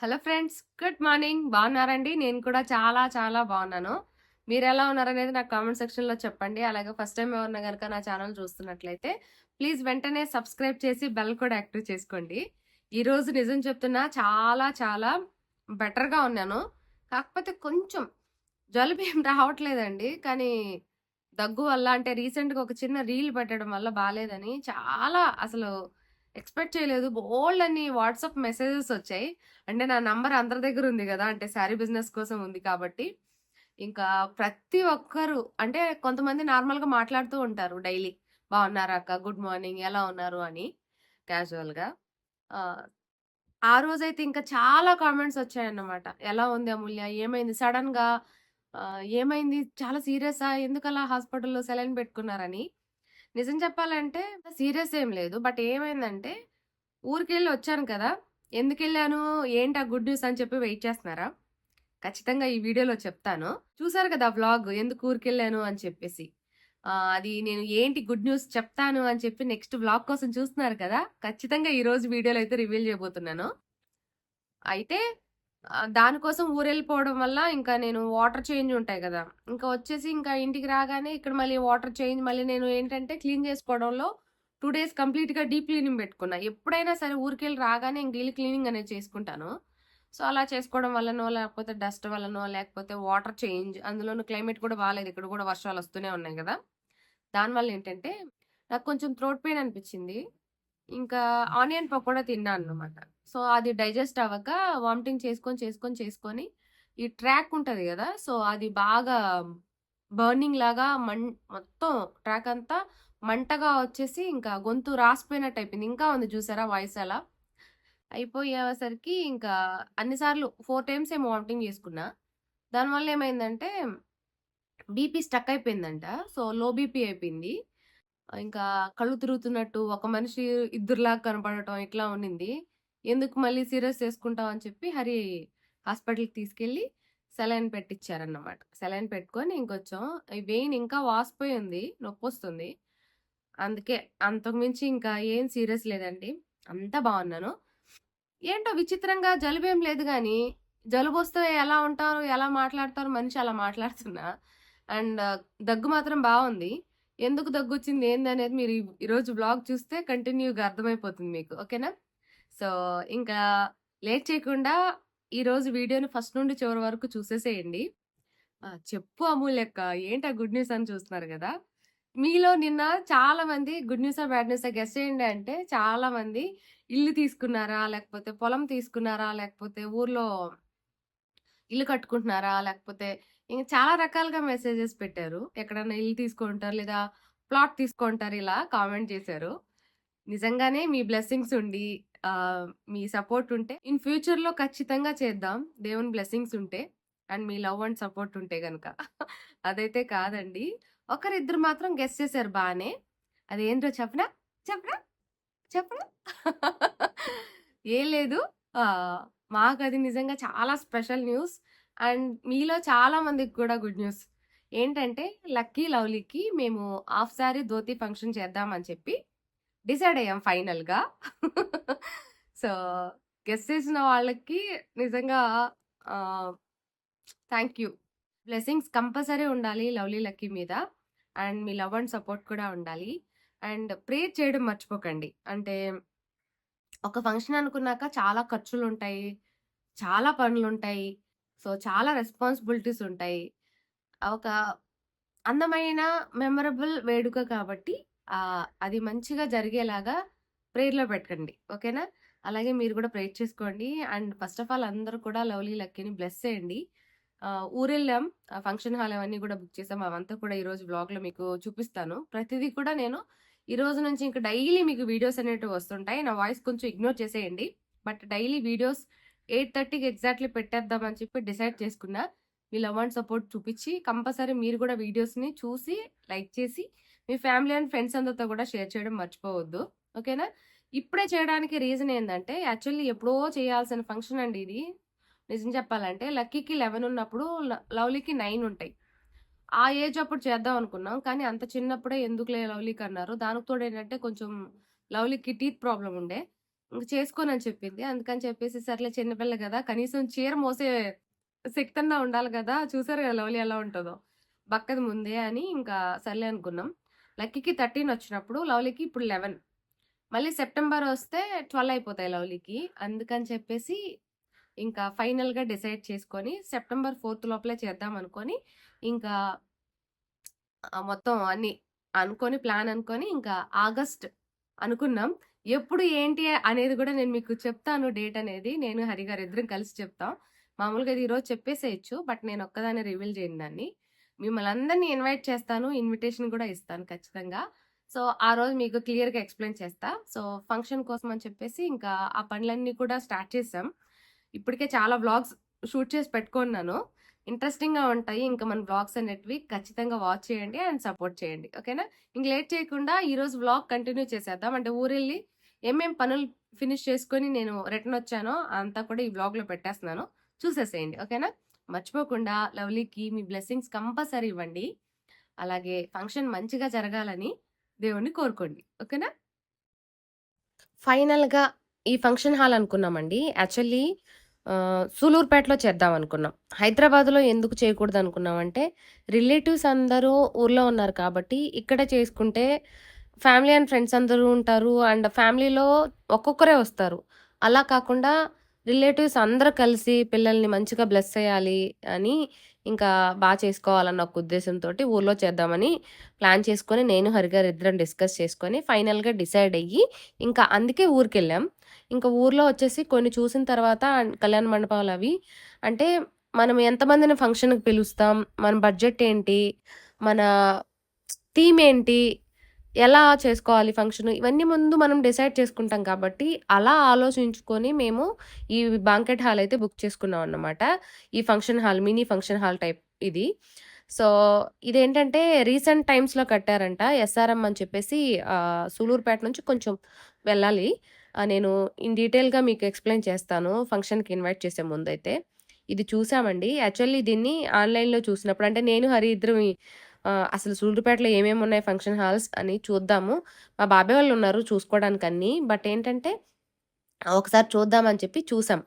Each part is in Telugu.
Hello friends good morning. బాగున్నారండి? నేను కూడా చాలా చాలా బాగున్నాను. మీరు ఎలా ఉన్నారనేది నాకు కామెంట్ సెక్షన్లో చెప్పండి. అలాగే ఫస్ట్ టైం ఎవరన్నా కనుక నా ఛానల్ చూస్తున్నట్లయితే ప్లీజ్ వెంటనే సబ్స్క్రైబ్ చేసి బెల్ కూడా యాక్టివ్ చేసుకోండి. ఈరోజు నిజం చెప్తున్నా చాలా చాలా బెటర్గా ఉన్నాను. కాకపోతే కొంచెం జలుబు ఏం రావట్లేదండి. కానీ దగ్గు వల్ల అంటే రీసెంట్గా ఒక చిన్న రీల్ పెట్టడం వల్ల బాగాలేదని చాలా అసలు ఎక్స్పెక్ట్ చేయలేదు. బోల్డ్ అని వాట్సాప్ మెసేజెస్ వచ్చాయి. అంటే నా నంబర్ అందరి దగ్గర ఉంది కదా! అంటే శారీ బిజినెస్ కోసం ఉంది కాబట్టి. ఇంకా ప్రతి ఒక్కరు అంటే కొంతమంది నార్మల్గా మాట్లాడుతూ ఉంటారు డైలీ. బాగున్నారా అక్క? Good morning. ఎలా ఉన్నారు? అని క్యాజువల్గా. ఆ రోజైతే ఇంకా చాలా కామెంట్స్ వచ్చాయన్నమాట. ఎలా ఉంది అమూల్య? ఏమైంది? సడన్గా ఏమైంది? చాలా సీరియసా? ఎందుకలా హాస్పిటల్లో సెలైన్ పెట్టుకున్నారని. నిజం చెప్పాలంటే సీరియస్ ఏం లేదు. బట్ ఏమైందంటే ఊరికెళ్ళి వచ్చాను కదా! ఎందుకు వెళ్ళాను ఏంటి ఆ గుడ్ న్యూస్ అని చెప్పి వెయిట్ చేస్తున్నారా? ఖచ్చితంగా ఈ వీడియోలో చెప్తాను. చూసారు కదా వ్లాగ్? ఎందుకు ఊరికెళ్ళాను అని చెప్పేసి. అది నేను ఏంటి గుడ్ న్యూస్ చెప్తాను అని చెప్పి నెక్స్ట్ వ్లాగ్ కోసం చూస్తున్నారు కదా! ఖచ్చితంగా ఈరోజు వీడియోలో అయితే రివీల్ చేయబోతున్నాను. అయితే దానికోసం ఊరెళ్ళిపోవడం వల్ల ఇంకా నేను వాటర్ చేంజ్ ఉంటాయి కదా. ఇంకా వచ్చేసి ఇంకా ఇంటికి రాగానే ఇక్కడ మళ్ళీ వాటర్ చేంజ్ మళ్ళీ నేను ఏంటంటే క్లీన్ చేసుకోవడంలో టూ డేస్ కంప్లీట్గా డీప్ క్లీనింగ్ పెట్టుకున్నా. ఎప్పుడైనా సరే ఊరికెళ్ళి రాగానే ఇంక ఇల్లు క్లీనింగ్ అనేది చేసుకుంటాను. సో అలా చేసుకోవడం వల్లనో లేకపోతే డస్ట్ వల్లనో లేకపోతే వాటర్ చేంజ్ అందులోనూ క్లైమేట్ కూడా బాగాలేదు ఇక్కడ కూడా వర్షాలు వస్తూనే ఉన్నాయి కదా. దానివల్ల ఏంటంటే నాకు కొంచెం థ్రోట్ పెయిన్ అనిపించింది. ఇంకా ఆనియన్ పకోడా తిన్నాను అనమాట సో అది డైజెస్ట్ అవ్వక వామిటింగ్ చేసుకొని చేసుకొని చేసుకొని ఈ ట్రాక్ ఉంటుంది కదా! సో అది బాగా బర్నింగ్ లాగా మం మొత్తం ట్రాక్ అంతా మంటగా వచ్చేసి ఇంకా గొంతు రాసిపోయినట్టు అయిపోయింది. ఇంకా ఉంది చూసారా వాయిస్ అలా? అయిపోయేసరికి ఇంకా అన్నిసార్లు ఫోర్ టైమ్స్ ఏమో వామిటింగ్ చేసుకున్నా. దానివల్ల ఏమైందంటే బీపీ స్టక్ అయిపోయిందంట. సో లో బీపీ అయిపోయింది. ఇంకా కళ్ళు తిరుగుతున్నట్టు ఒక మనిషి ఇద్దరులాగా కనపడటం ఇట్లా ఉండింది. ఎందుకు మళ్ళీ సీరియస్ చేసుకుంటావు అని చెప్పి హరి హాస్పిటల్కి తీసుకెళ్ళి సెలైన్ పెట్టించారన్నమాట సెలైన్ పెట్టుకొని ఇంకొంచెం ఈ వెయిన్ ఇంకా వాసిపోయి ఉంది నొప్పి వస్తుంది. అందుకే అంతకుమించి ఇంకా ఏం సీరియస్ లేదండి. అంతా బాగున్నాను. ఏంటో విచిత్రంగా జలుబు ఏం లేదు కానీ జలుబు వస్తే ఎలా ఉంటారు ఎలా మాట్లాడతారు మనిషి అలా మాట్లాడుతున్నా. అండ్ దగ్గు మాత్రం బాగుంది. ఎందుకు దగ్గు వచ్చింది ఏంది అనేది మీరు ఈరోజు బ్లాగ్ చూస్తే కంటిన్యూగా అర్థమైపోతుంది మీకు. ఓకేనా? సో ఇంకా లేట్ చేయకుండా ఈరోజు వీడియోని ఫస్ట్ నుండి చివరి వరకు చూసేసేయండి. చెప్పు అమూల్యక్క ఏంటి ఆ గుడ్ న్యూస్ అని చూస్తున్నారు కదా? మీలో నిన్న చాలా మంది good news bad news guess చేయండి అంటే చాలా మంది ఇల్లు తీసుకున్నారా? లేకపోతే పొలం తీసుకున్నారా? లేకపోతే ఊర్లో ఇల్లు కట్టుకుంటున్నారా? లేకపోతే ఇంకా చాలా రకాలుగా మెసేజెస్ పెట్టారు. ఎక్కడన్నా ఇల్లు తీసుకుంటారు లేదా ప్లాట్ తీసుకుంటారు ఇలా కామెంట్ చేశారు. నిజంగానే మీ బ్లెస్సింగ్స్ ఉండి మీ సపోర్ట్ ఉంటే ఇన్ ఫ్యూచర్లో ఖచ్చితంగా చేద్దాం. దేవుని బ్లెస్సింగ్స్ ఉంటే అండ్ మీ లవ్ అండ్ సపోర్ట్ ఉంటే కనుక అదైతే కాదండి. ఒకరిద్దరు మాత్రం గెస్ చేశారు బాగానే అదేంటో చెప్పనా? చెప్పనా? చెప్పనా? ఏం లేదు. మాకు అది నిజంగా చాలా స్పెషల్ న్యూస్. అండ్ మీలో చాలా మందికి కూడా గుడ్ న్యూస్. ఏంటంటే లక్కీ లవ్లీకి మేము హాఫ్ సారీ ధోతి ఫంక్షన్ చేద్దామని చెప్పి డిసైడ్ అయ్యాం ఫైనల్గా. సో గెస్ చేసిన వాళ్ళకి నిజంగా థ్యాంక్ యూ. బ్లెస్సింగ్స్ కంపల్సరీ ఉండాలి లవ్లీ లక్కీ మీద. అండ్ మీ లవ్ అండ్ సపోర్ట్ కూడా ఉండాలి. అండ్ ప్రే చేయడం మర్చిపోకండి. అంటే ఒక ఫంక్షన్ అనుకున్నాక చాలా ఖర్చులు ఉంటాయి చాలా పనులు ఉంటాయి సో చాలా రెస్పాన్సిబిలిటీస్ ఉంటాయి. ఒక అందమైన మెమరబుల్ వేడుక కాబట్టి అది మంచిగా జరిగేలాగా ప్రేయర్లో పెట్టండి. ఓకేనా? అలాగే మీరు కూడా ప్రేర్ చేసుకోండి. అండ్ ఫస్ట్ ఆఫ్ ఆల్ అందరూ కూడా లవ్లీ లక్కీని బ్లెస్ చేయండి. ఊరెళ్ళాం. ఫంక్షన్ హాల్ అవన్నీ కూడా బుక్ చేసాం. అవంతా కూడా ఈరోజు బ్లాగ్లో మీకు చూపిస్తాను. ప్రతిదీ కూడా నేను ఈ రోజు నుంచి ఇంకా డైలీ మీకు వీడియోస్ అనేటివి వస్తుంటాయి. నా వాయిస్ కొంచెం ఇగ్నోర్ చేసేయండి. బట్ డైలీ వీడియోస్ ఎయిట్ థర్టీకి ఎగ్జాక్ట్లీ పెట్టేద్దామని చెప్పి డిసైడ్ చేసుకున్నా. మీ లవ్ అండ్ సపోర్ట్ చూపించి కంపల్సరీ మీరు కూడా వీడియోస్ని చూసి లైక్ చేసి మీ ఫ్యామిలీ అండ్ ఫ్రెండ్స్ అందరితో కూడా షేర్ చేయడం మర్చిపోవద్దు. ఓకేనా? ఇప్పుడే చేయడానికి రీజన్ ఏంటంటే యాక్చువల్లీ ఎప్పుడో చేయాల్సిన ఫంక్షన్ అండి ఇది. నిజం చెప్పాలంటే లక్కీకి లెవెన్ ఉన్నప్పుడు లవ్లీకి నైన్ ఉంటాయి. ఆ ఏజ్ అప్పుడు చేద్దాం అనుకున్నాం కానీ అంత చిన్నప్పుడే ఎందుకులే లవ్లీకి అన్నారు. దానికి తోడు ఏంటంటే కొంచెం లవ్లీకి టీత్ ప్రాబ్లం ఉండే. ఇంక చేసుకోనని చెప్పింది. అందుకని చెప్పేసి సర్లే చిన్నపిల్ల కదా కనీసం చీర మోసే శక్తన్నా ఉండాలి కదా. చూసారు కదా లవ్లీ ఎలా ఉంటుందో. బక్కది ముందే అని ఇంకా సర్లే అనుకున్నాం. లక్కీకి 13 వచ్చినప్పుడు లవ్లీకి ఇప్పుడు 11. మళ్ళీ సెప్టెంబర్ వస్తే 12 అయిపోతాయి లవ్లీకి. అందుకని చెప్పేసి ఇంకా ఫైనల్‌గా డిసైడ్ చేసుకొని సెప్టెంబర్ ఫోర్త్ లోపలే చేద్దాం అనుకొని ఇంకా మొత్తం అన్నీ అనుకొని ప్లాన్ అనుకొని ఇంకా ఆగస్ట్ అనుకున్నాం. ఎప్పుడు ఏంటి అనేది కూడా నేను మీకు చెప్తాను డేట్ అనేది. నేను హరిగారు ఇద్దరం కలిసి చెప్తాం. మామూలుగా ఇది ఈరోజు చెప్పేసేయొచ్చు. బట్ నేను ఒక్కదాన్ని రివీల్ చేయను దాన్ని. మిమ్మల్ని అందరిని ఇన్వైట్ చేస్తాను. ఇన్విటేషన్ కూడా ఇస్తాను ఖచ్చితంగా. సో, ఆ రోజు మీకు క్లియర్‌గా ఎక్స్‌ప్లెయిన్ చేస్తా. సో, ఫంక్షన్ కోసం అని చెప్పేసి ఇంకా ఆ పనులన్నీ కూడా స్టార్ట్ చేసాం. ఇప్పటికే చాలా వ్లాగ్స్ షూట్ చేసి పెట్టుకున్నాను. ఇంట్రెస్టింగ్‌గా ఉంటాయి. ఇంకా మన బ్లాగ్స్ అనేటివి ఖచ్చితంగా వాచ్ చేయండి అండ్ సపోర్ట్ చేయండి. ఓకేనా? ఇంక లేట్ చేయకుండా ఈరోజు వ్లాగ్ కంటిన్యూ చేసేద్దాం. అంటే ఊరెళ్ళి ఏమేం పనులు ఫినిష్ చేసుకొని నేను రిటర్న్ వచ్చానో అంతా కూడా ఈ వ్లాగ్‌లో పెట్టేస్తున్నాను. చూసేసేయండి. ఓకేనా? మర్చిపోకుండా లవ్లీకి మీ బ్లెస్సింగ్స్ కంపల్సరీ ఇవ్వండి. అలాగే ఫంక్షన్ మంచిగా జరగాలని దేవుణ్ణి కోరుకోండి. ఓకేనా? ఫైనల్‌గా ఈ ఫంక్షన్ హాల్ అనుకున్నామండి. యాక్చువల్లీ సూలూరుపేటలో చేద్దాం అనుకున్నాం. హైదరాబాద్‌లో ఎందుకు చేయకూడదు అనుకున్నామంటే రిలేటివ్స్ అందరూ ఊర్లో ఉన్నారు కాబట్టి ఇక్కడ చేసుకుంటే ఫ్యామిలీ అండ్ ఫ్రెండ్స్ అందరూ ఉంటారు. అండ్ ఫ్యామిలీలో ఒక్కొక్కరే వస్తారు. అలా కాకుండా రిలేటివ్స్ అందరూ కలిసి పిల్లల్ని మంచిగా బ్లెస్ చేయాలి అని ఇంకా బాగా చేసుకోవాలన్న ఒక ఉద్దేశంతో ఊర్లో చేద్దామని ప్లాన్ చేసుకొని నేను, హరిగారు ఇద్దరం డిస్కస్ చేసుకొని ఫైనల్‌గా డిసైడ్ అయ్యి ఇంకా అందుకే ఊరికెళ్ళాం. ఇంకా ఊర్లో వచ్చేసి కొన్ని చూసిన తర్వాత కళ్యాణ మండపాలు అవి అంటే మనం ఎంతమందిని ఫంక్షన్‌కి పిలుస్తాం? మన బడ్జెట్ ఏంటి? మన థీమ్ ఏంటి? ఎలా చేసుకోవాలి ఫంక్షన్? ఇవన్నీ ముందు మనం డిసైడ్ చేసుకుంటాం కాబట్టి అలా ఆలోచించుకొని మేము ఈ బాంకెట్ హాల్ అయితే బుక్ చేసుకున్నాం అన్నమాట. ఈ function hall mini function hall type ఇది. సో, ఇదేంటంటే రీసెంట్ టైమ్స్‌లో కట్టారంట. ఎస్ఆర్ఎం అని చెప్పేసి సూలూరుపేట నుంచి కొంచెం వెళ్ళాలి. నేను ఇన్ డీటెయిల్‌గా మీకు ఎక్స్‌ప్లెయిన్ చేస్తాను ఫంక్షన్‌కి ఇన్వైట్ చేసే ముందైతే. ఇది చూసామండి. యాక్చువల్లీ దీన్ని ఆన్‌లైన్‌లో చూసినప్పుడు అంటే నేను, హరి ఇద్దరు అసలు సూలూరుపేటలో ఏమేమి ఉన్నాయి ఫంక్షన్ హాల్స్ అని చూద్దాము. మా బాబాయ్ వాళ్ళు ఉన్నారు చూసుకోవడానికి అన్నీ. బట్ ఏంటంటే ఒకసారి చూద్దామని చెప్పి చూసాం.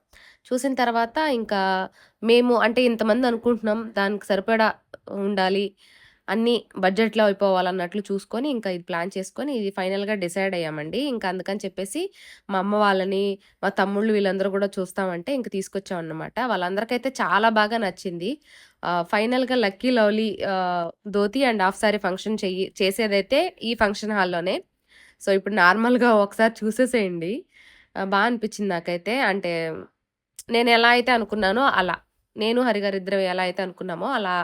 చూసిన తర్వాత ఇంకా మేము అంటే ఇంతమంది అనుకుంటున్నాం. దానికి సరిపడా ఉండాలి. అన్నీ బడ్జెట్‌లో అయిపోవాలన్నట్లు చూసుకొని ఇంకా ఇది ప్లాన్ చేసుకొని ఇది ఫైనల్‌గా డిసైడ్ అయ్యామండి. ఇంకా అందుకని చెప్పేసి మా అమ్మ వాళ్ళని, మా తమ్ముళ్ళు వీళ్ళందరూ కూడా చూస్తామంటే ఇంక తీసుకొచ్చామన్నమాట. వాళ్ళందరికైతే చాలా బాగా నచ్చింది. ఫైనల్‌గా Lucky, Lovely dhoti and half sari function చెయ్యి చేసేదైతే ఈ ఫంక్షన్ హాల్‌లోనే. సో, ఇప్పుడు నార్మల్‌గా ఒకసారి చూసేసేయండి. బాగా అనిపించింది నాకైతే. అంటే నేను ఎలా అయితే అనుకున్నానో అలా. నేను, హరిగారు ఇద్దరం ఎలా అయితే అనుకున్నామో అలా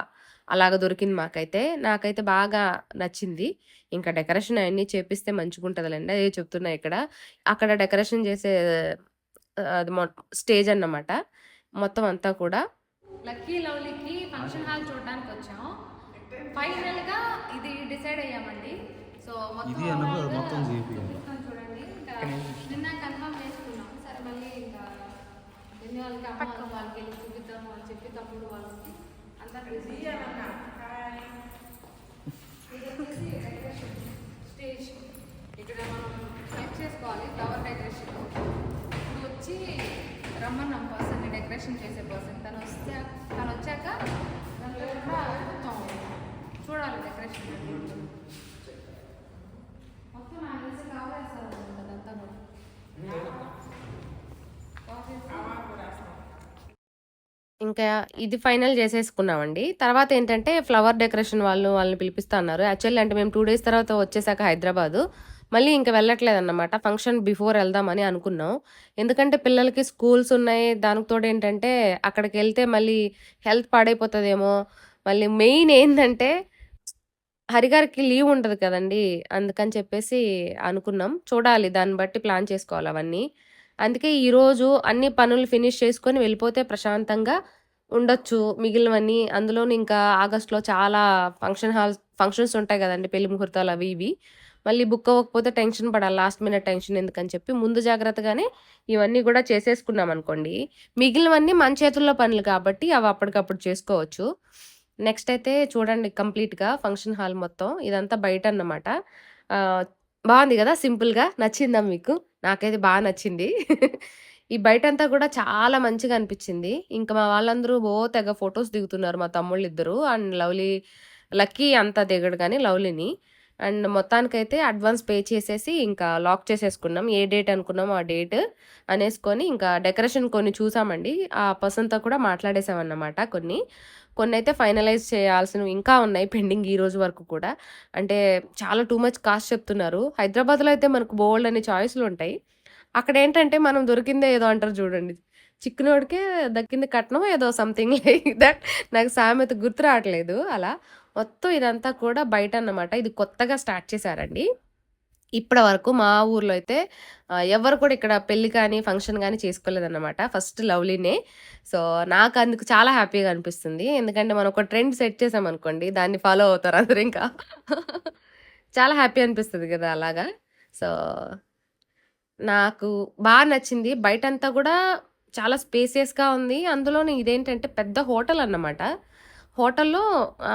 అలాగా దొరికింది మాకైతే. నాకైతే బాగా నచ్చింది. ఇంకా డెకరేషన్ అయన్నీ చేపిస్తే మంచిగుంటదిలెండి. అదే చెప్తున్నా ఇక్కడ. అక్కడ డెకరేషన్ చేసే అది మొ స్టేజ్ అన్నమాట. మొత్తం అంతా కూడా. లక్కీ, లవ్లీకి ఫంక్షన్ హాల్ చూడడానికొచ్చాం. ఫైనల్‌గా ఇది డిసైడ్ అయ్యామండి. సో, మొత్తం చూడండి. ఇంకా నిన్న కన్ఫర్మ్ చేసుకున్నాం. సరే మళ్ళీ ఇంకా వాళ్ళకి, అమ్మ వాళ్ళకి చూపిద్దాము అని చెప్పి తమ్ముడు వాళ్ళకి ఇక్కడ మనం సెట్ చేసుకోవాలి ఫ్లవర్ డెకరేషన్. ఇప్పుడు వచ్చి రమ్మన్నాం పర్సన్ డెకరేషన్ చేసే పర్సన్. తను వస్తే తను వచ్చాక దాంట్లో కూడా చూడాలి డెకరేషన్ అనేది. మొత్తం నాకు తెలిసి కవర్ వేస్తారనుకుంటా అదంతా కూడా. ఇంకా ఇది ఫైనల్ చేసేసుకున్నామండి. తర్వాత ఏంటంటే ఫ్లవర్ డెకరేషన్ వాళ్ళు వాళ్ళని పిలిపిస్తా అన్నారు. యాక్చువల్లీ అంటే మేము టూ డేస్ తర్వాత వచ్చేసాక హైదరాబాదు. మళ్ళీ ఇంక వెళ్ళట్లేదన్నమాట. ఫంక్షన్ బిఫోర్ వెళ్దామని అనుకున్నాం. ఎందుకంటే పిల్లలకి స్కూల్స్ ఉన్నాయి. దానికి తోడు ఏంటంటే అక్కడికి వెళ్తే మళ్ళీ హెల్త్ పాడైపోతుందేమో మళ్ళీ మెయిన్ ఏంటంటే హరిగారికి లీవ్ ఉండదు కదండి అందుకని చెప్పేసి అనుకున్నాం. చూడాలి దాన్ని బట్టి ప్లాన్ చేసుకోవాలి అవన్నీ. అందుకే ఈరోజు అన్ని పనులు ఫినిష్ చేసుకొని వెళ్ళిపోతే ప్రశాంతంగా ఉండొచ్చు. మిగిలినవన్నీ అందులోని ఇంకా ఆగస్ట్‌లో చాలా ఫంక్షన్ హాల్స్ ఫంక్షన్స్ ఉంటాయి కదండి పెళ్ళి ముహూర్తాలు అవి ఇవి. మళ్ళీ బుక్ అవ్వకపోతే టెన్షన్ పడాలి. లాస్ట్ మినిట్ టెన్షన్ ఎందుకని చెప్పి ముందు జాగ్రత్తగానే ఇవన్నీ గూడా చేసేసుకున్నామనుకోండి. మిగిలినవన్నీ మన చేతుల్లో పనులు కాబట్టి అవి అప్పటికప్పుడు చేసుకోవచ్చు. నెక్స్ట్ అయితే చూడండి కంప్లీట్‌గా ఫంక్షన్ హాల్ మొత్తం. ఇదంతా బయట అన్నమాట బాగుంది కదా సింపుల్‌గా. నచ్చిందా మీకు? నాకైతే బాగా నచ్చింది. ఈ బయటంతా కూడా చాలా మంచిగా అనిపించింది ఇంకా మా వాళ్ళందరూ ఓ తెగ ఫొటోస్ దిగుతున్నారు మా తమ్ముళ్ళు ఇద్దరు అండ్ లవ్లీ లక్కీ అంతా దిగడు కానీ లవ్లీని. అండ్ మొత్తానికైతే అడ్వాన్స్ పే చేసేసి ఇంకా లాక్ చేసేసుకున్నాం. ఏ డేట్ అనుకున్నామో ఆ డేట్ అనేసుకొని ఇంకా డెకరేషన్ కొన్ని చూసామండి. ఆ పర్సన్‌తో కూడా మాట్లాడేసామన్నమాట కొన్ని. కొన్ని అయితే ఫైనలైజ్ చేయాల్సినవి ఇంకా ఉన్నాయి పెండింగ్ ఈ రోజు వరకు కూడా. అంటే చాలా టూ మచ్ కాస్ట్ చెప్తున్నారు. హైదరాబాద్‌లో అయితే మనకు బోల్డ్ అనే చాయిస్లు ఉంటాయి అక్కడ ఏంటంటే మనం దొరికిందే ఏదో అంటారు చూడండి. చిక్కునోడికే దక్కింది కట్నం ఏదో సంథింగ్ లైక్ దట్ నాకు సామెత గుర్తు రావట్లేదు అలా. మొత్తం ఇదంతా కూడా బయట అన్నమాట ఇది కొత్తగా స్టార్ట్ చేశారండి. ఇప్పటి వరకు మా ఊర్లో అయితే ఎవరు ఎవ్వరు కూడా ఇక్కడ పెళ్ళి కానీ, ఫంక్షన్ కానీ చేసుకోలేదన్నమాట. ఫస్ట్ లవ్లీనే. సో, నాకు అందుకు చాలా హ్యాపీగా అనిపిస్తుంది. ఎందుకంటే మనం ఒక ట్రెండ్ సెట్ చేసామనుకోండి దాన్ని ఫాలో అవుతారు అందరూ ఇంకా. చాలా హ్యాపీ అనిపిస్తుంది కదా అలాగా. సో, నాకు బాగా నచ్చింది. బయటంతా కూడా చాలా స్పేసియస్‌గా ఉంది. అందులోనే ఇదేంటంటే పెద్ద హోటల్ అన్నమాట. హోటల్‌లో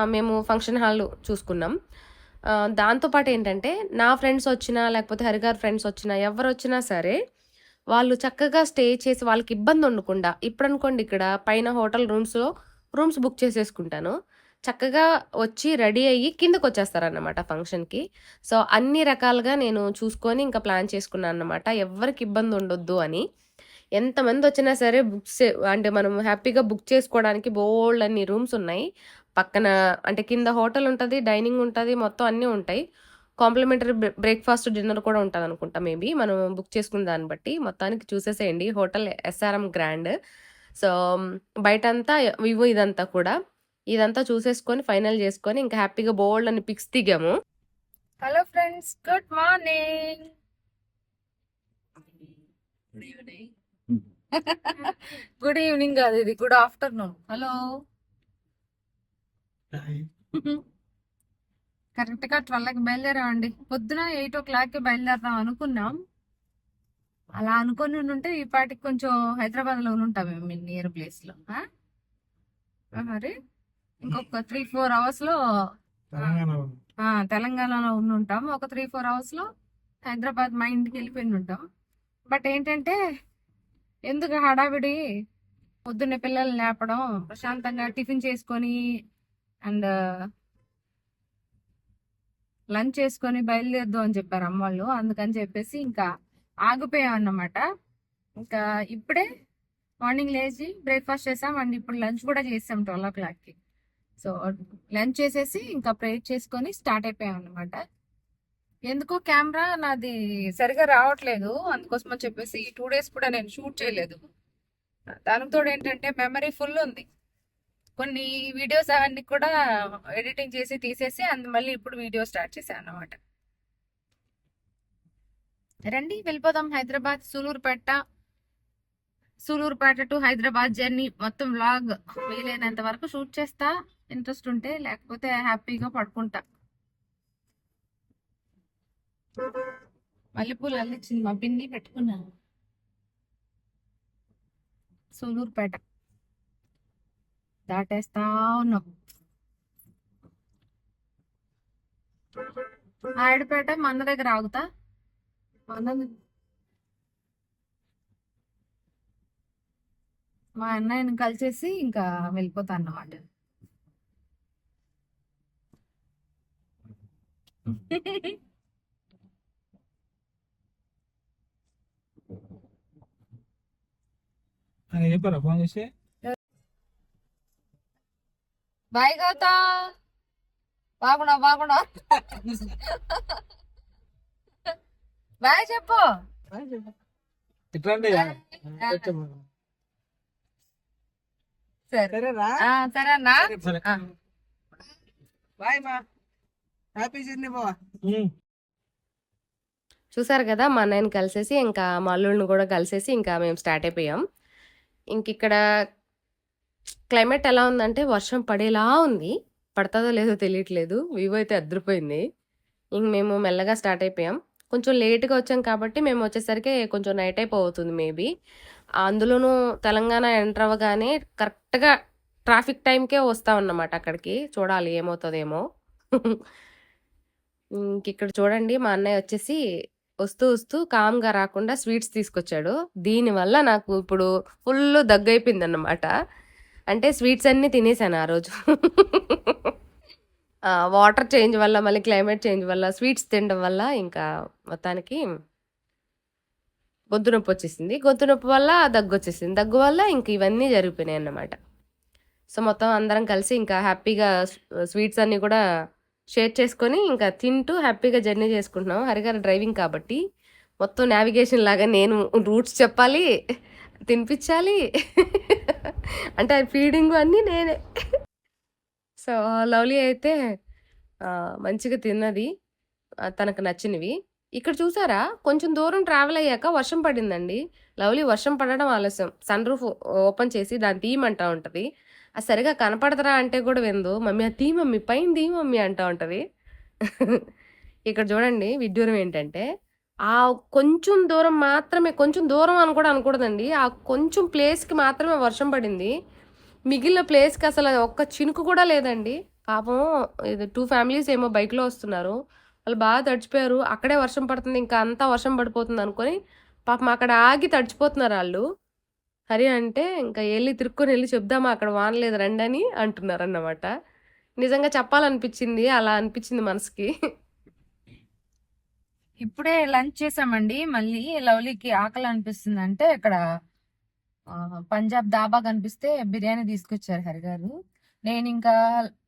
మేము ఫంక్షన్ హాల్ చూసుకున్నాం. దాంతోపాటు ఏంటంటే నా ఫ్రెండ్స్ వచ్చినా, లేకపోతే హరిగారు ఫ్రెండ్స్ వచ్చినా, ఎవరు వచ్చినా సరే వాళ్ళు చక్కగా స్టే చేసి వాళ్ళకి ఇబ్బంది ఉండకుండా ఇప్పుడు అనుకోండి ఇక్కడ పైన హోటల్ రూమ్స్‌లో రూమ్స్ బుక్ చేసేసుకుంటాను. చక్కగా వచ్చి రెడీ అయ్యి కిందకొచ్చేస్తారన్నమాట ఫంక్షన్‌కి. సో, అన్ని రకాలుగా నేను చూసుకొని ఇంకా ప్లాన్ చేసుకున్నాను అనమాట ఎవరికి ఇబ్బంది ఉండొద్దు అని. ఎంతమందొచ్చినా సరే బుక్స్ అంటే మనం హ్యాపీగా బుక్ చేసుకోవడానికి బోలెడన్ని రూమ్స్ ఉన్నాయి. పక్కన అంటే కింద హోటల్ ఉంటది, డైనింగ్ ఉంటది, మొత్తం అన్నీ ఉంటాయి. కాంప్లిమెంటరీ బ్రే బ్రేక్‌ఫాస్ట్, డిన్నర్ కూడా ఉంటదనుకుంటా మేబీ మనం బుక్ చేసుకున్న దాన్ని బట్టి. మొత్తానికి చూసేసేయండి హోటల్ ఎస్ఆర్ఎం గ్రాండ్. సో, బయటంతా వివో ఇదంతా కూడా. ఇదంతా చూసేసుకొని ఫైనల్ చేసుకొని ఇంకా హ్యాపీగా బోలెడన్ని పిక్స్ దిగాము. Hello friends good morning good evening. Good evening కాదు ఇది గుడ్ ఆఫ్టర్నూన్. హలో. హాయ్. కరెక్ట్గా ట్వెల్వ్కి బయలుదేరామండి పొద్దున ఎయిట్ ఓ క్లాక్కి బయలుదేరదాం అనుకున్నాం. అలా అనుకొని ఉంటే ఈ పాటికి కొంచెం హైదరాబాద్లో ఉంటాం మేము నియర్ ప్లేస్లో ఆ? ఆ మరి? ఇంకొక త్రీ ఫోర్ అవర్స్లో తెలంగాణలో ఉంటాం ఒక త్రీ ఫోర్ అవర్స్లో హైదరాబాద్ మా ఇంటికి వెళ్ళిపోయి ఉంటాం బట్ ఏంటంటే ఎందుకు హడావిడి? పొద్దున్నే పిల్లల్ని లేపడం ప్రశాంతంగా టిఫిన్ చేసుకొని అండ్ లంచ్ చేసుకొని బయలుదేరదు అని చెప్పారు అమ్మ వాళ్ళు. అందుకని చెప్పేసి ఇంకా ఆగిపోయాం అన్నమాట. ఇంకా ఇప్పుడే మార్నింగ్ లేచి బ్రేక్ఫాస్ట్ చేసాం అండ్ ఇప్పుడు లంచ్ కూడా చేసాం ట్వెల్వ్ ఓ క్లాక్కి. సో లంచ్ చేసేసి ఇంకా ప్రేర్ చేసుకొని స్టార్ట్ అయిపోయాం అన్నమాట. ఎందుకో కెమెరా నాది సరిగా రావట్లేదు. అందుకోసం అని చెప్పేసి ఈ టూ డేస్ కూడా నేను షూట్ చేయలేదు. దానితో ఏంటంటే మెమరీ ఫుల్ ఉంది. కొన్ని వీడియోస్ అవన్నీ కూడా ఎడిటింగ్ చేసి తీసేసి అందు మళ్ళీ ఇప్పుడు వీడియో స్టార్ట్ చేశాను అన్నమాట. రండి వెళ్ళిపోదాం. హైదరాబాద్ సూలూరుపేట. సూలూరుపేట టు హైదరాబాద్ జర్నీ మొత్తం వ్లాగ్ వీలైనంత వరకు షూట్ చేస్తా. ఇంట్రెస్ట్ ఉంటే లేకపోతే హ్యాపీగా పడుకుంటా. మల్లెపూలు అల్లించింది మా పిన్ని పెట్టుకున్నాను సూలూరుపేట. దాటేస్తా ఉన్నాం. ఆడపేట మా దగ్గర ఆగుతా. మన మా అన్నయ్యని కలిసేసి ఇంకా వెళ్ళిపోతా అన్నమాట. ఆయన చెప్పారా ఫోన్ చేసి బాయ్ గౌతా బాగున్నా బాగున్నా బాయ్ చెప్పు ఇట్లండి సరే సరేరా ఆ, సరే అన్నా సరే ఆ. బాయ్ మా హ్యాపీ జర్నీ బావా చూసారు కదా మా అన్నయ్యని కలిసేసి ఇంకా మా అల్లుడిని కూడా కలిసేసి ఇంకా మేము స్టార్ట్ అయిపోయాం. ఇంక ఇక్కడ క్లైమేట్ ఎలా ఉందంటే వర్షం పడేలా ఉంది. పడుతుందో లేదో తెలియట్లేదు. వివో అయితే అద్దరిపోయింది. ఇంక మేము మెల్లగా స్టార్ట్ అయిపోయాం. కొంచెం లేట్గా వచ్చాం కాబట్టి మేము వచ్చేసరికి కొంచెం నైట్ అయిపోతుంది మేబీ. అందులోనూ తెలంగాణ ఎంటర్ అవ్వగానే కరెక్ట్గా ట్రాఫిక్ టైంకే వస్తాం అన్నమాట అక్కడికి. చూడాలి ఏమవుతుందేమో. ఇంక ఇక్కడ చూడండి మా అన్నయ్య వచ్చేసి వస్తూ వస్తూ కామ్గా రాకుండా స్వీట్స్ తీసుకొచ్చాడు. దీనివల్ల నాకు ఇప్పుడు ఫుల్ దగ్గైపోయింది అన్నమాట అంటే స్వీట్స్ అన్నీ తినేసాను ఆ రోజు. వాటర్ చేంజ్ వల్ల మళ్ళీ క్లైమేట్ చేంజ్ వల్ల స్వీట్స్ తినడం వల్ల ఇంకా మొత్తానికి గొంతు నొప్పి వచ్చేసింది. గొంతు నొప్పి వల్ల దగ్గు వచ్చేసింది దగ్గు వల్ల ఇంక ఇవన్నీ జరిగిపోయినాయి అన్నమాట సో మొత్తం అందరం కలిసి ఇంకా హ్యాపీగా స్వీట్స్ అన్నీ కూడా షేర్ చేసుకొని ఇంకా తింటూ హ్యాపీగా జర్నీ చేసుకుంటున్నాం. హరిగారు డ్రైవింగ్ కాబట్టి మొత్తం నావిగేషన్ లాగా నేను రూట్స్ చెప్పాలి తినిపించాలి అంటే ఫీడింగ్ అన్నీ నేనే. సో లవ్లీ అయితే మంచిగా తిన్నది. తనకు నచ్చినవి. ఇక్కడ చూసారా కొంచెం దూరం ట్రావెల్ అయ్యాక వర్షం పడిందండి. లవ్లీ వర్షం పడడం ఆలస్యం. సన్ రూఫ్ ఓపెన్ చేసి దాన్ని తీయమంటా ఉంటుంది. అది సరిగా కనపడతారా అంటే కూడా విందు మమ్మీ అది తీ మమ్మీ పైన తీ మమ్మీ అంటూ ఉంటుంది. ఇక్కడ చూడండి విడ్డూరం ఏంటంటే ఆ కొంచెం దూరం మాత్రమే కొంచెం దూరం అని కూడా అనకూడదండి. ఆ కొంచెం ప్లేస్కి మాత్రమే వర్షం పడింది. మిగిలిన ప్లేస్కి అసలు ఒక్క చినుకు కూడా లేదండి. పాపం ఇది టూ ఫ్యామిలీస్ ఏమో బైక్లో వస్తున్నారు. వాళ్ళు బాగా తడిచిపోయారు. అక్కడే వర్షం పడుతుంది. ఇంకా అంతా వర్షం పడిపోతుంది అనుకొని పాపం అక్కడ ఆగి తడిచిపోతున్నారు వాళ్ళు. హరి అంటే ఇంకా వెళ్ళి తిరుక్కొని వెళ్ళి చెప్దామా? అక్కడ వానలేదు రండి అని అంటున్నారు అన్నమాట నిజంగా చెప్పాలనిపించింది అలా అనిపించింది మనసుకి. ఇప్పుడే లంచ్ చేసామండి. మళ్ళీ లవ్లీకి ఆకలి అనిపిస్తుంది అంటే ఇక్కడ పంజాబ్ దాబా కనిపిస్తే బిర్యానీ తీసుకొచ్చారు హరి గారు. నేను ఇంకా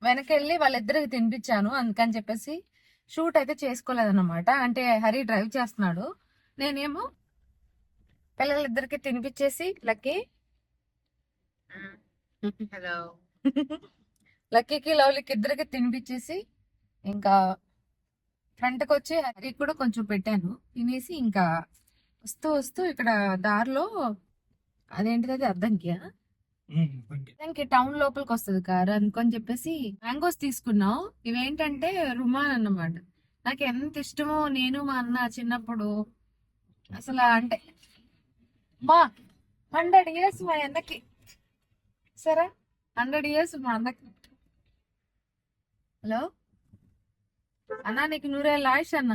వెనకెళ్ళి వాళ్ళిద్దరికి తినిపించాను. అందుకని చెప్పేసి షూట్ అయితే చేసుకోలేదన్నమాట. అంటే హరి డ్రైవ్ చేస్తున్నాడు. నేనేమో పిల్లలిద్దరికి తినిపించేసి లక్కీ హలో. లక్కీకి లవ్లీకి ఇద్దరికి తినిపించేసి ఇంకా ఫ్రంట్కి వచ్చి హరికి కూడా కొంచెం పెట్టాను. తినేసి ఇంకా వస్తూ వస్తూ ఇక్కడ దారిలో అదేంటిది అది? అద్దంకియా అద్దంకి. టౌన్ లోపలికి వస్తుంది కారు అనుకొని చెప్పేసి మ్యాంగోస్ తీసుకున్నాం ఇవేంటంటే రుమాన్ అన్నమాట. నాకు ఎంత ఇష్టమో నేను మా అన్న చిన్నప్పుడు అసలు అంటే మా హండ్రెడ్ ఇయర్స్ మా అన్నకి. సరే హండ్రెడ్ ఇయర్స్ మా అన్నకి. హలో? అన్నా నీకు నూరేళ్ళు ఆయుష్ అన్న?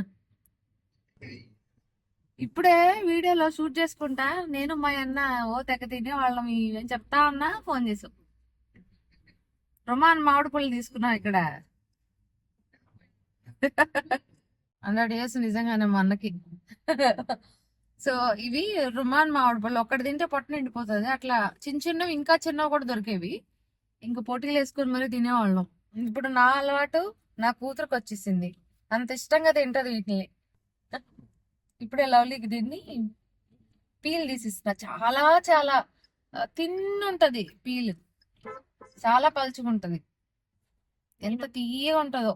ఇప్పుడే వీడియోలో షూట్ చేసుకుంటా. నేను మా అన్న ఓ తెగ తినే వాళ్ళం. ఏం చెప్తా ఉన్నా ఫోన్ చేసాం. రొమాన్ మామిడి పళ్ళు తీసుకున్నా ఇక్కడ. హండ్రెడ్ ఇయర్స్ నిజంగానే మా అన్నకి. సో ఇవి రుమాన్ మామిడి పళ్ళు. ఒక్కటి తింటే పొట్ట నిండిపోతుంది. అట్లా చిన్న చిన్నవి ఇంకా చిన్నవి కూడా దొరికేవి. ఇంకా పొట్టిలు వేసుకొని మరీ తినేవాళ్ళం. ఇప్పుడు నా అలవాటు నా కూతురుకు వచ్చేసింది. అంత ఇష్టంగా తింటది వీటిని. ఇప్పుడే లవ్లీకి దీన్ని పీల్ తీసిస్తున్నా. చాలా చాలా తిన్నుంటది పీల్. చాలా పలుచుకుంటది. ఎంత తీయగా ఉంటుందో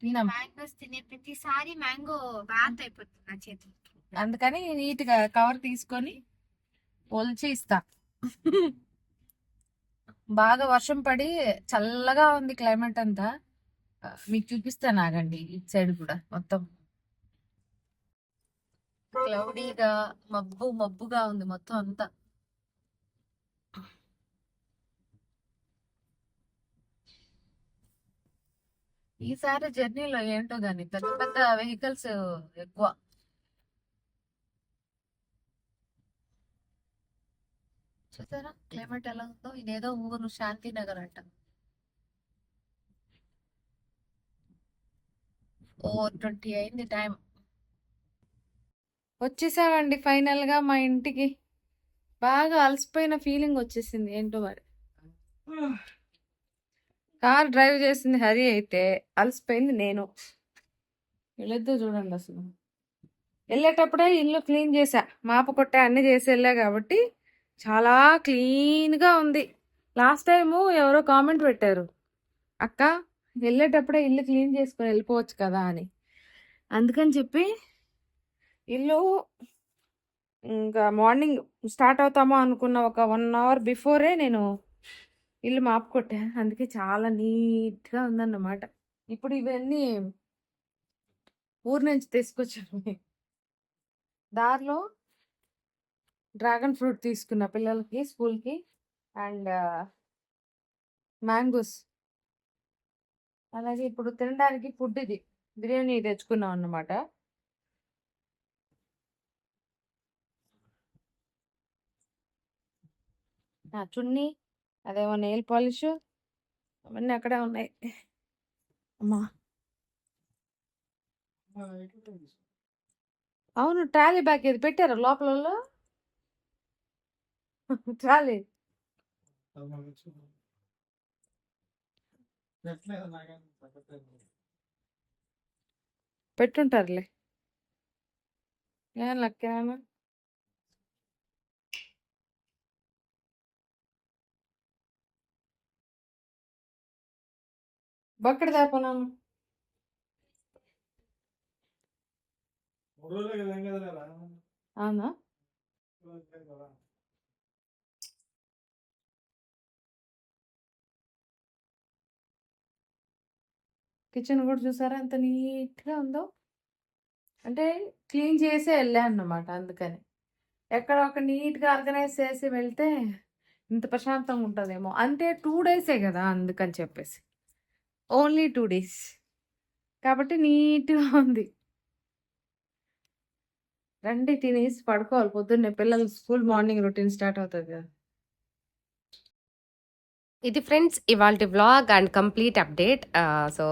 తినే ప్రతిసారి మ్యాంగో బాత్ అయిపోతుంది నా చేతికి అందుకని నీట్గా కవర్ తీసుకొని ఒలిచి ఇస్తా. బాగా వర్షం పడి చల్లగా ఉంది క్లైమేట్ అంతా. మీకు చూపిస్తాను ఆగండి ఇటు సైడ్ కూడా మొత్తం. క్లౌడీగా మబ్బు మబ్బుగా ఉంది మొత్తం అంతా. ఈసారి జర్నీలో ఏంటో గాని పెద్ద పెద్ద వెహికల్స్ ఎక్కువ. చూసారా? క్లైమేట్ ఎలా ఉందో ఇదేదో ఊరు శాంతినగర్ అంట. ఓ ట్వంటీ అయింది టైం వచ్చేసామండి ఫైనల్గా మా ఇంటికి. బాగా అలసిపోయిన ఫీలింగ్ వచ్చేసింది ఏంటో మరి. కార్ డ్రైవ్ చేసింది హరి అయితే అలసిపోయింది నేను. వెళ్ళొద్దు చూడండి అసలు. వెళ్ళేటప్పుడే ఇల్లు క్లీన్ చేసా మాపు కొట్టే అన్ని చేసి వెళ్ళా కాబట్టి చాలా క్లీన్గా ఉంది. లాస్ట్ టైము ఎవరో కామెంట్ పెట్టారు. అక్క వెళ్ళేటప్పుడే ఇల్లు క్లీన్ చేసుకొని వెళ్ళిపోవచ్చు కదా అని. అందుకని చెప్పి ఇల్లు ఇంకా మార్నింగ్ స్టార్ట్ అవుతామో అనుకున్న ఒక వన్ అవర్ బిఫోరే నేను ఇల్లు మాపు కొట్టా అందుకే చాలా నీట్గా ఉందన్నమాట. ఇప్పుడు ఇవన్నీ ఊరి నుంచి తీసుకొచ్చాను దారిలో డ్రాగన్ ఫ్రూట్ తీసుకున్న పిల్లలకి స్కూల్కి అండ్ మ్యాంగోస్. అలాగే ఇప్పుడు తినడానికి ఫుడ్ ఇది. బిర్యానీ తెచ్చుకున్నాం అన్నమాట. చున్నీ అదేమో నెయిల్ పాలిష్ అవన్నీ అక్కడే ఉన్నాయి. అమ్మా! అవును ట్రాలీ బ్యాగ్ ఇది పెట్టారు లోపల ట్రాలీ పెట్టుంటారులే. ఏం లెక్కేనా బక్కడ తేపనాను అవునా? కిచెన్ కూడా చూసారా? ఎంత నీట్గా ఉందో. అంటే క్లీన్ చేసే వెళ్ళాను అన్నమాట అందుకని. ఎక్కడ ఒక నీట్గా ఆర్గనైజ్ చేసి వెళ్తే ఇంత ప్రశాంతంగా ఉంటుందేమో. అంటే టూ డేసే కదా అందుకని చెప్పేసి. Only two days. కాబట్టి నీట్గా ఉంది. రండి తినేసి పడుకోవాలి. పొద్దున్నే పిల్లలు స్కూల్ మార్నింగ్ రొటీన్ స్టార్ట్ అవుతుంది కదా. ఇది ఫ్రెండ్స్ ఇవాళ vlog and complete update. So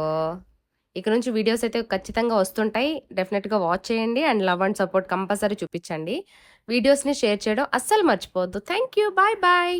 ఇక నుంచి వీడియోస్ అయితే ఖచ్చితంగా వస్తుంటాయి. డెఫినెట్గా వాచ్ చేయండి and love and support compulsory చూపించండి. వీడియోస్ని షేర్ చేయడం అస్సలు మర్చిపోవద్దు. Thank you. Bye bye.